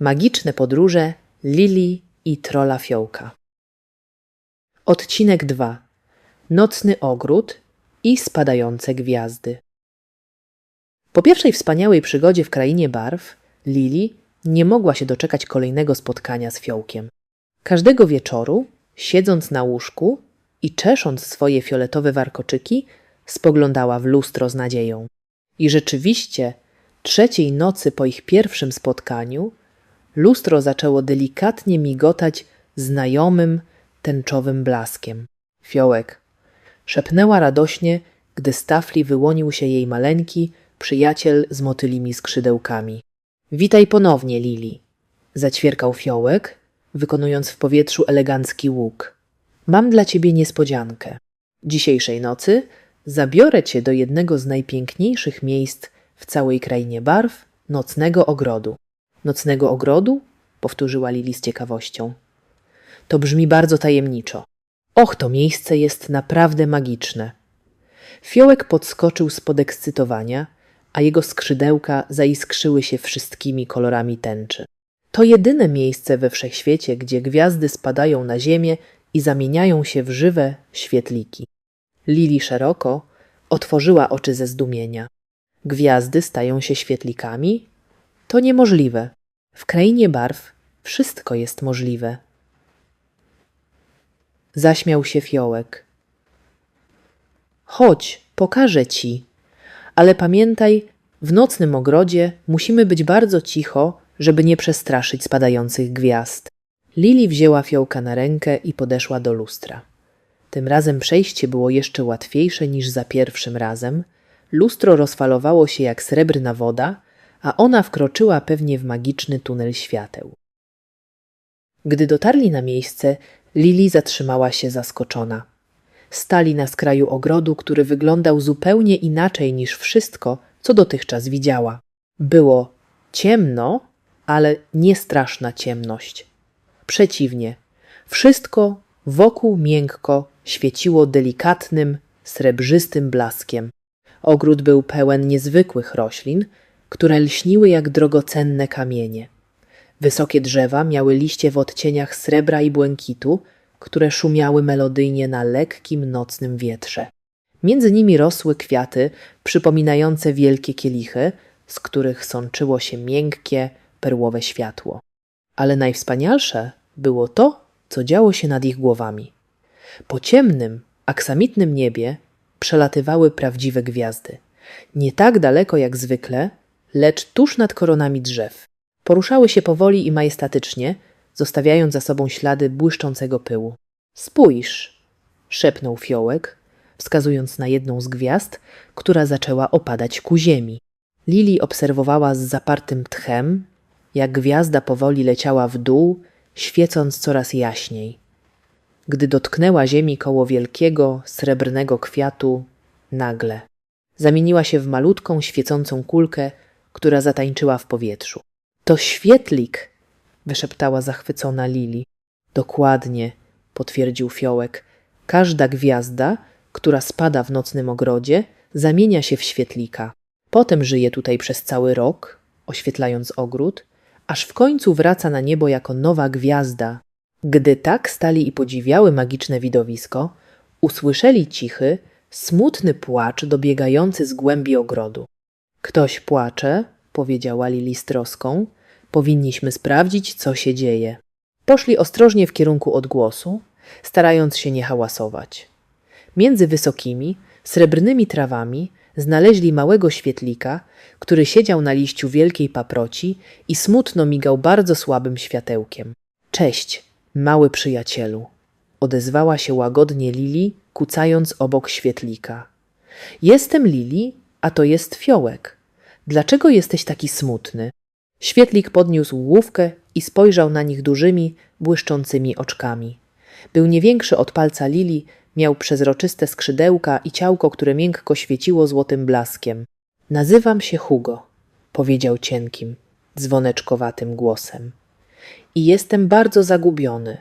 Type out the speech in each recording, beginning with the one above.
Magiczne podróże Lili i trola fiołka. Odcinek 2. Nocny ogród i spadające gwiazdy. Po pierwszej wspaniałej przygodzie w krainie barw, Lili nie mogła się doczekać kolejnego spotkania z fiołkiem. Każdego wieczoru, siedząc na łóżku i czesząc swoje fioletowe warkoczyki, spoglądała w lustro z nadzieją. I rzeczywiście, trzeciej nocy po ich pierwszym spotkaniu, lustro zaczęło delikatnie migotać znajomym, tęczowym blaskiem. Fiołek szepnęła radośnie, gdy z tafli wyłonił się jej maleńki przyjaciel z motylimi skrzydełkami. Witaj ponownie, Lili, zaćwierkał fiołek, wykonując w powietrzu elegancki łuk. Mam dla ciebie niespodziankę. Dzisiejszej nocy zabiorę cię do jednego z najpiękniejszych miejsc w całej krainie barw nocnego ogrodu. Nocnego ogrodu? powtórzyła Lili z ciekawością. To brzmi bardzo tajemniczo. Och, to miejsce jest naprawdę magiczne. Fiołek podskoczył z podekscytowania, a jego skrzydełka zaiskrzyły się wszystkimi kolorami tęczy. To jedyne miejsce we wszechświecie, gdzie gwiazdy spadają na ziemię i zamieniają się w żywe świetliki. Lili szeroko otworzyła oczy ze zdumienia. Gwiazdy stają się świetlikami? To niemożliwe. W krainie barw wszystko jest możliwe. Zaśmiał się fiołek. Chodź, pokażę ci. Ale pamiętaj, w nocnym ogrodzie musimy być bardzo cicho, żeby nie przestraszyć spadających gwiazd. Lili wzięła fiołka na rękę i podeszła do lustra. Tym razem przejście było jeszcze łatwiejsze niż za pierwszym razem. Lustro rozfalowało się jak srebrna woda, a ona wkroczyła pewnie w magiczny tunel świateł. Gdy dotarli na miejsce, Lili zatrzymała się zaskoczona. Stali na skraju ogrodu, który wyglądał zupełnie inaczej niż wszystko, co dotychczas widziała. Było ciemno, ale nie straszna ciemność. Przeciwnie, wszystko wokół miękko świeciło delikatnym, srebrzystym blaskiem. Ogród był pełen niezwykłych roślin, które lśniły jak drogocenne kamienie. Wysokie drzewa miały liście w odcieniach srebra i błękitu, które szumiały melodyjnie na lekkim nocnym wietrze. Między nimi rosły kwiaty przypominające wielkie kielichy, z których sączyło się miękkie, perłowe światło. Ale najwspanialsze było to, co działo się nad ich głowami. Po ciemnym, aksamitnym niebie przelatywały prawdziwe gwiazdy. Nie tak daleko jak zwykle, lecz tuż nad koronami drzew. Poruszały się powoli i majestatycznie, zostawiając za sobą ślady błyszczącego pyłu. Spójrz, szepnął fiołek, wskazując na jedną z gwiazd, która zaczęła opadać ku ziemi. Lili obserwowała z zapartym tchem, jak gwiazda powoli leciała w dół, świecąc coraz jaśniej. Gdy dotknęła ziemi koło wielkiego, srebrnego kwiatu, nagle zamieniła się w malutką, świecącą kulkę, która zatańczyła w powietrzu. To świetlik! wyszeptała zachwycona Lili. Dokładnie, potwierdził fiołek. Każda gwiazda, która spada w nocnym ogrodzie, zamienia się w świetlika. Potem żyje tutaj przez cały rok, oświetlając ogród, aż w końcu wraca na niebo jako nowa gwiazda. Gdy tak stali i podziwiały magiczne widowisko, usłyszeli cichy, smutny płacz dobiegający z głębi ogrodu. Ktoś płacze, powiedziała Lili z troską. Powinniśmy sprawdzić, co się dzieje. Poszli ostrożnie w kierunku odgłosu, starając się nie hałasować. Między wysokimi, srebrnymi trawami znaleźli małego świetlika, który siedział na liściu wielkiej paproci i smutno migał bardzo słabym światełkiem. Cześć, mały przyjacielu, odezwała się łagodnie Lili, kucając obok świetlika. Jestem Lili, a to jest fiołek. Dlaczego jesteś taki smutny? Świetlik podniósł główkę i spojrzał na nich dużymi, błyszczącymi oczkami. Był nie większy od palca Lili, miał przezroczyste skrzydełka i ciałko, które miękko świeciło złotym blaskiem. Nazywam się Hugo, powiedział cienkim, dzwoneczkowatym głosem. I jestem bardzo zagubiony.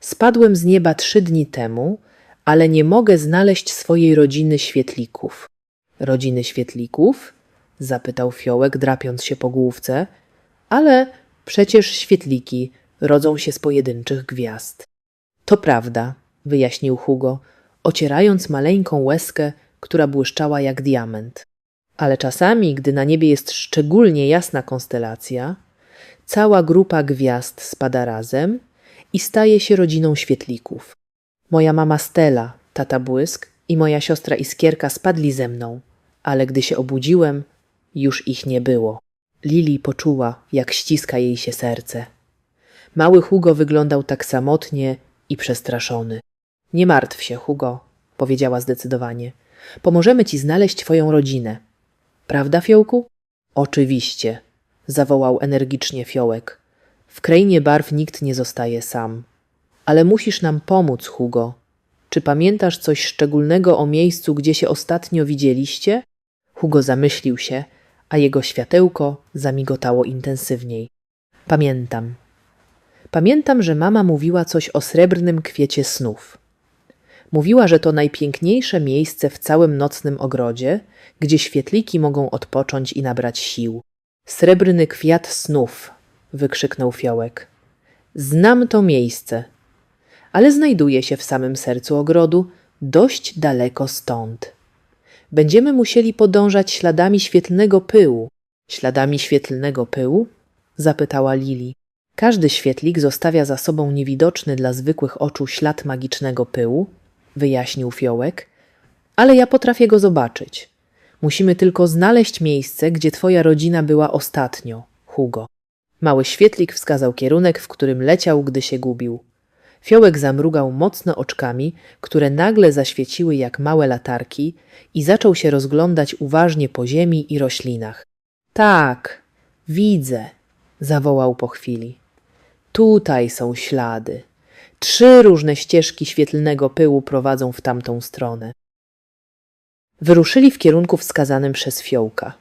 Spadłem z nieba trzy dni temu, ale nie mogę znaleźć swojej rodziny świetlików. Rodziny świetlików? zapytał fiołek, drapiąc się po główce, ale Przecież świetliki rodzą się z pojedynczych gwiazd. To prawda, wyjaśnił Hugo, ocierając maleńką łezkę, która błyszczała jak diament. Ale czasami, gdy na niebie jest szczególnie jasna konstelacja, cała grupa gwiazd spada razem i staje się rodziną świetlików. Moja mama Stella, tata Błysk i moja siostra Iskierka spadli ze mną, ale gdy się obudziłem, już ich nie było. Lili poczuła, jak ściska jej się serce. Mały Hugo wyglądał tak samotnie i przestraszony. Nie martw się, Hugo, powiedziała zdecydowanie. Pomożemy ci znaleźć twoją rodzinę. Prawda, Fiołku? Oczywiście, zawołał energicznie Fiołek. W krainie barw nikt nie zostaje sam. Ale musisz nam pomóc, Hugo. Czy pamiętasz coś szczególnego o miejscu, gdzie się ostatnio widzieliście? Hugo zamyślił się, a jego światełko zamigotało intensywniej. Pamiętam. Pamiętam, że mama mówiła coś o srebrnym kwiecie snów. Mówiła, że to najpiękniejsze miejsce w całym nocnym ogrodzie, gdzie świetliki mogą odpocząć i nabrać sił. Srebrny kwiat snów, wykrzyknął fiołek. Znam to miejsce, ale znajduje się w samym sercu ogrodu, dość daleko stąd. Będziemy musieli podążać śladami świetlnego pyłu. Śladami świetlnego pyłu? zapytała Lili. Każdy świetlik zostawia za sobą niewidoczny dla zwykłych oczu ślad magicznego pyłu, wyjaśnił fiołek, ale ja potrafię go zobaczyć. Musimy tylko znaleźć miejsce, gdzie twoja rodzina była ostatnio, Hugo. Mały świetlik wskazał kierunek, w którym leciał, gdy się gubił. Fiołek zamrugał mocno oczkami, które nagle zaświeciły jak małe latarki i zaczął się rozglądać uważnie po ziemi i roślinach. Tak, widzę, zawołał po chwili. Tutaj są ślady. Trzy różne ścieżki świetlnego pyłu prowadzą w tamtą stronę. Wyruszyli w kierunku wskazanym przez fiołka.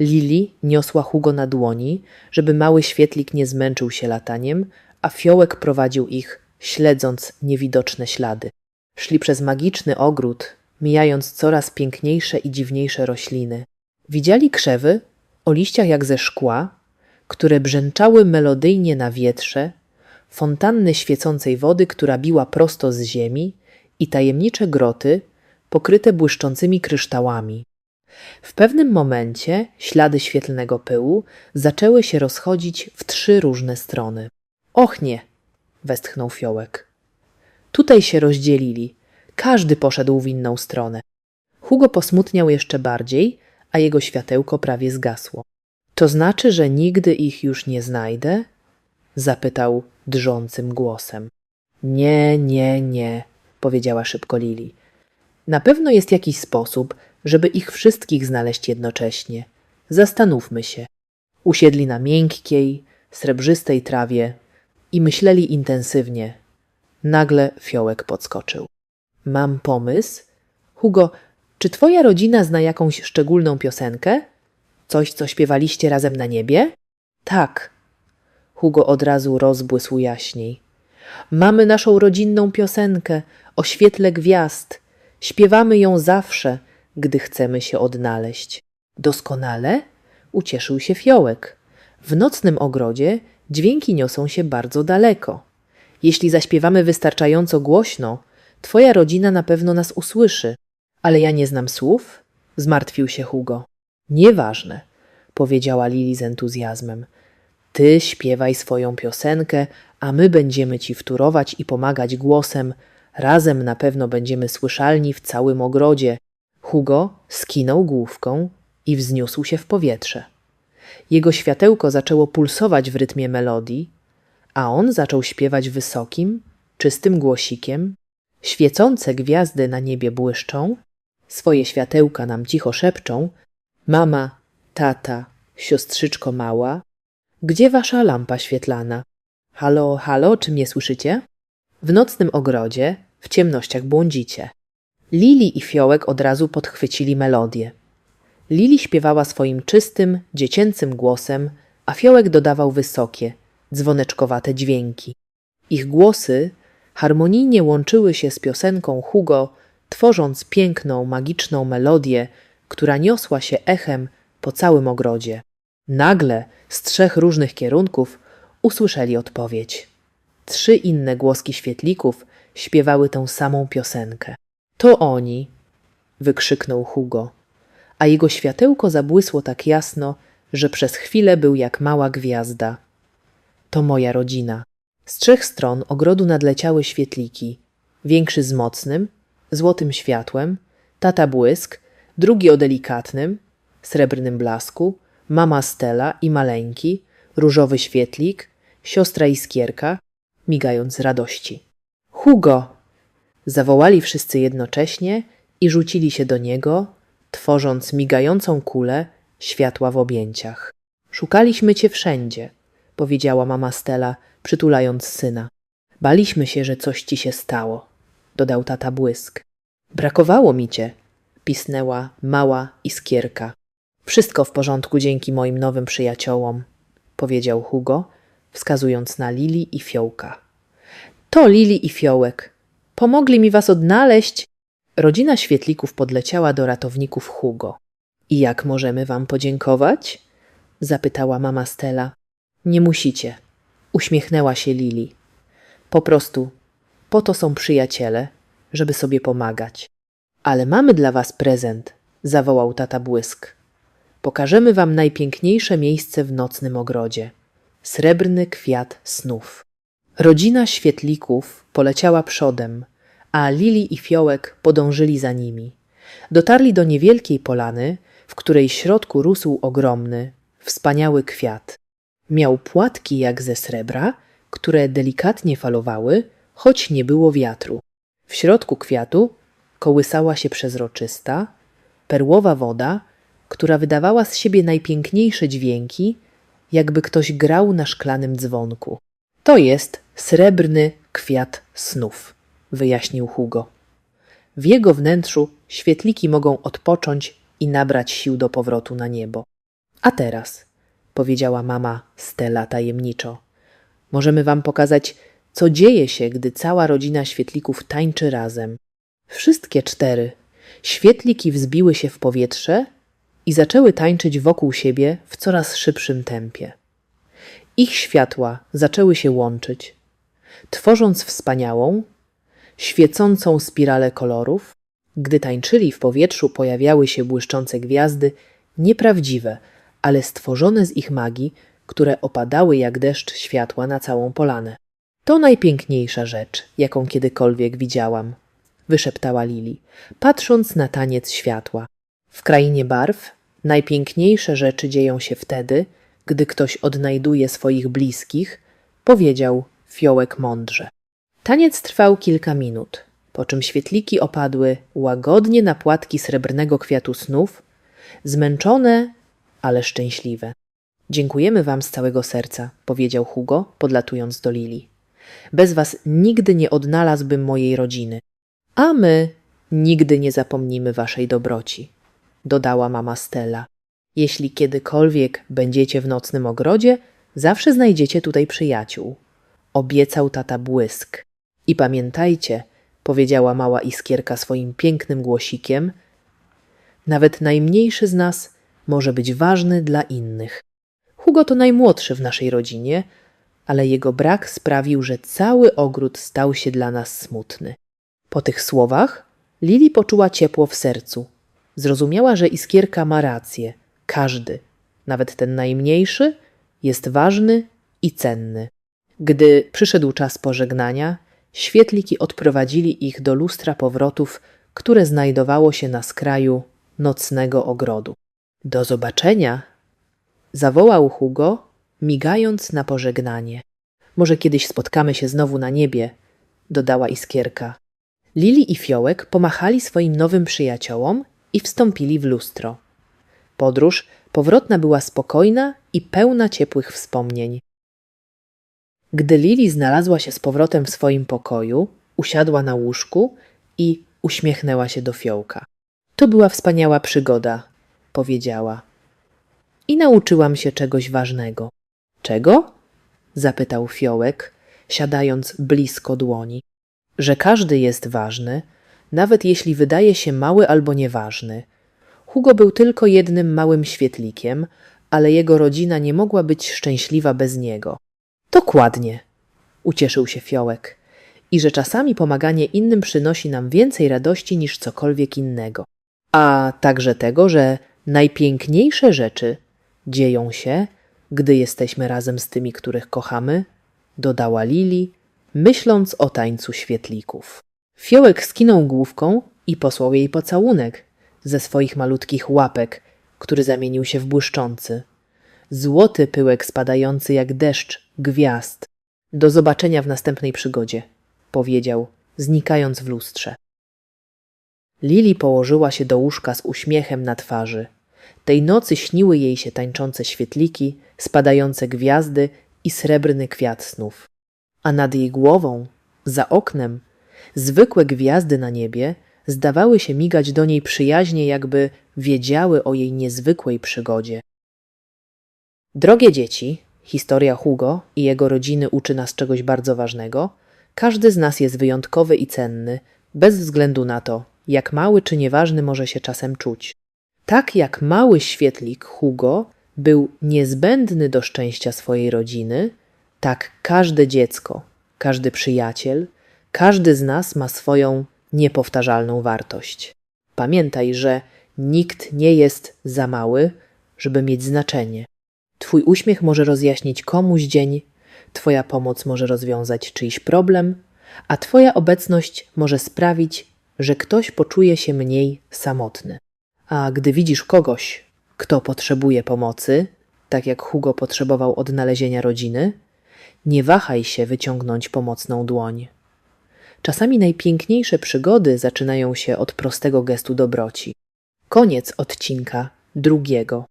Lili niosła Hugo na dłoni, żeby mały świetlik nie zmęczył się lataniem, a fiołek prowadził ich, śledząc niewidoczne ślady. Szli przez magiczny ogród, mijając coraz piękniejsze i dziwniejsze rośliny. Widzieli krzewy o liściach jak ze szkła, które brzęczały melodyjnie na wietrze, fontanny świecącej wody, która biła prosto z ziemi i tajemnicze groty pokryte błyszczącymi kryształami. W pewnym momencie ślady świetlnego pyłu zaczęły się rozchodzić w trzy różne strony. Och nie! Westchnął fiołek. Tutaj się rozdzielili. Każdy poszedł w inną stronę. Hugo posmutniał jeszcze bardziej, a jego światełko prawie zgasło. To znaczy, że nigdy ich już nie znajdę? zapytał drżącym głosem. Nie, nie, nie, powiedziała szybko Lili. Na pewno jest jakiś sposób, żeby ich wszystkich znaleźć jednocześnie. Zastanówmy się. Usiedli na miękkiej, srebrzystej trawie i myśleli intensywnie. Nagle fiołek podskoczył. Mam pomysł. Hugo, czy twoja rodzina zna jakąś szczególną piosenkę? Coś, co śpiewaliście razem na niebie? Tak. Hugo od razu rozbłysł jaśniej. Mamy naszą rodzinną piosenkę o świetle gwiazd. Śpiewamy ją zawsze, gdy chcemy się odnaleźć. Doskonale? Ucieszył się fiołek. W nocnym ogrodzie dźwięki niosą się bardzo daleko. Jeśli zaśpiewamy wystarczająco głośno, twoja rodzina na pewno nas usłyszy. Ale ja nie znam słów? Zmartwił się Hugo. Nieważne, powiedziała Lili z entuzjazmem. Ty śpiewaj swoją piosenkę, a my będziemy ci wturować i pomagać głosem. Razem na pewno będziemy słyszalni w całym ogrodzie. Hugo skinął główką i wzniósł się w powietrze. Jego światełko zaczęło pulsować w rytmie melodii, a on zaczął śpiewać wysokim, czystym głosikiem. Świecące gwiazdy na niebie błyszczą, swoje światełka nam cicho szepczą. Mama, tata, siostrzyczko mała, gdzie wasza lampa świetlana? Halo, halo, czy mnie słyszycie? W nocnym ogrodzie, w ciemnościach błądzicie. Lili i Fiołek od razu podchwycili melodię. Lili śpiewała swoim czystym, dziecięcym głosem, a Fiołek dodawał wysokie, dzwoneczkowate dźwięki. Ich głosy harmonijnie łączyły się z piosenką Hugo, tworząc piękną, magiczną melodię, która niosła się echem po całym ogrodzie. Nagle z trzech różnych kierunków usłyszeli odpowiedź. Trzy inne głoski świetlików śpiewały tę samą piosenkę. To oni! wykrzyknął Hugo, a jego światełko zabłysło tak jasno, że przez chwilę był jak mała gwiazda. To moja rodzina. Z trzech stron ogrodu nadleciały świetliki. Większy z mocnym, złotym światłem, tata błysk, drugi o delikatnym, srebrnym blasku, mama Stella i maleńki, różowy świetlik, siostra Iskierka, migając z radości. Hugo! Zawołali wszyscy jednocześnie i rzucili się do niego, tworząc migającą kulę światła w objęciach. Szukaliśmy cię wszędzie, powiedziała mama Stella, przytulając syna. Baliśmy się, że coś ci się stało, dodał tata błysk. Brakowało mi cię, pisnęła mała iskierka. Wszystko w porządku dzięki moim nowym przyjaciołom, powiedział Hugo, wskazując na Lili i Fiołka. To Lili i Fiołek. Pomogli mi was odnaleźć. Rodzina świetlików podleciała do ratowników Hugo. I jak możemy wam podziękować? zapytała mama Stella. Nie musicie, uśmiechnęła się Lili. Po prostu, po to są przyjaciele, żeby sobie pomagać. Ale mamy dla was prezent, zawołał tata błysk. Pokażemy wam najpiękniejsze miejsce w nocnym ogrodzie. Srebrny kwiat snów. Rodzina świetlików poleciała przodem, a Lili i Fiołek podążyli za nimi. Dotarli do niewielkiej polany, w której środku rósł ogromny, wspaniały kwiat. Miał płatki jak ze srebra, które delikatnie falowały, choć nie było wiatru. W środku kwiatu kołysała się przezroczysta, perłowa woda, która wydawała z siebie najpiękniejsze dźwięki, jakby ktoś grał na szklanym dzwonku. To jest srebrny kwiat snów, wyjaśnił Hugo. W jego wnętrzu świetliki mogą odpocząć i nabrać sił do powrotu na niebo. A teraz, powiedziała mama Stella tajemniczo, możemy wam pokazać, co dzieje się, gdy cała rodzina świetlików tańczy razem. Wszystkie cztery świetliki wzbiły się w powietrze i zaczęły tańczyć wokół siebie w coraz szybszym tempie. Ich światła zaczęły się łączyć, tworząc wspaniałą, świecącą spiralę kolorów. Gdy tańczyli w powietrzu, pojawiały się błyszczące gwiazdy, nieprawdziwe, ale stworzone z ich magii, które opadały jak deszcz światła na całą polanę. To najpiękniejsza rzecz, jaką kiedykolwiek widziałam, wyszeptała Lili, patrząc na taniec światła. W krainie barw najpiękniejsze rzeczy dzieją się wtedy, gdy ktoś odnajduje swoich bliskich, powiedział fiołek mądrze. Taniec trwał kilka minut, po czym świetliki opadły łagodnie na płatki srebrnego kwiatu snów, zmęczone, ale szczęśliwe. Dziękujemy wam z całego serca, powiedział Hugo, podlatując do Lili. Bez was nigdy nie odnalazłbym mojej rodziny, a my nigdy nie zapomnimy waszej dobroci, dodała mama Stella. Jeśli kiedykolwiek będziecie w nocnym ogrodzie, zawsze znajdziecie tutaj przyjaciół. Obiecał tata błysk. I pamiętajcie, powiedziała mała iskierka swoim pięknym głosikiem, nawet najmniejszy z nas może być ważny dla innych. Hugo to najmłodszy w naszej rodzinie, ale jego brak sprawił, że cały ogród stał się dla nas smutny. Po tych słowach Lili poczuła ciepło w sercu. Zrozumiała, że iskierka ma rację. Każdy, nawet ten najmniejszy, jest ważny i cenny. Gdy przyszedł czas pożegnania, świetliki odprowadzili ich do lustra powrotów, które znajdowało się na skraju nocnego ogrodu. Do zobaczenia! zawołał Hugo, migając na pożegnanie. Może kiedyś spotkamy się znowu na niebie, dodała iskierka. Lili i Fiołek pomachali swoim nowym przyjaciołom i wstąpili w lustro. Podróż powrotna była spokojna i pełna ciepłych wspomnień. Gdy Lili znalazła się z powrotem w swoim pokoju, usiadła na łóżku i uśmiechnęła się do fiołka. To była wspaniała przygoda, powiedziała. I nauczyłam się czegoś ważnego. Czego? zapytał fiołek, siadając blisko dłoni. Że każdy jest ważny, nawet jeśli wydaje się mały albo nieważny – Hugo był tylko jednym małym świetlikiem, ale jego rodzina nie mogła być szczęśliwa bez niego. Dokładnie, ucieszył się Fiołek. I że czasami pomaganie innym przynosi nam więcej radości niż cokolwiek innego. A także tego, że najpiękniejsze rzeczy dzieją się, gdy jesteśmy razem z tymi, których kochamy, dodała Lili, myśląc o tańcu świetlików. Fiołek skinął główką i posłał jej pocałunek ze swoich malutkich łapek, który zamienił się w błyszczący. Złoty pyłek spadający jak deszcz gwiazd. Do zobaczenia w następnej przygodzie, powiedział, znikając w lustrze. Lili położyła się do łóżka z uśmiechem na twarzy. Tej nocy śniły jej się tańczące świetliki, spadające gwiazdy i srebrny kwiat snów. A nad jej głową, za oknem, zwykłe gwiazdy na niebie zdawały się migać do niej przyjaźnie, jakby wiedziały o jej niezwykłej przygodzie. Drogie dzieci, historia Hugo i jego rodziny uczy nas czegoś bardzo ważnego. Każdy z nas jest wyjątkowy i cenny, bez względu na to, jak mały czy nieważny może się czasem czuć. Tak jak mały świetlik Hugo był niezbędny do szczęścia swojej rodziny, tak każde dziecko, każdy przyjaciel, każdy z nas ma swoją niepowtarzalną wartość. Pamiętaj, że nikt nie jest za mały, żeby mieć znaczenie. Twój uśmiech może rozjaśnić komuś dzień, Twoja pomoc może rozwiązać czyjś problem, a Twoja obecność może sprawić, że ktoś poczuje się mniej samotny. A gdy widzisz kogoś, kto potrzebuje pomocy, tak jak Hugo potrzebował odnalezienia rodziny, nie wahaj się wyciągnąć pomocną dłoń. Czasami najpiękniejsze przygody zaczynają się od prostego gestu dobroci. Koniec odcinka drugiego.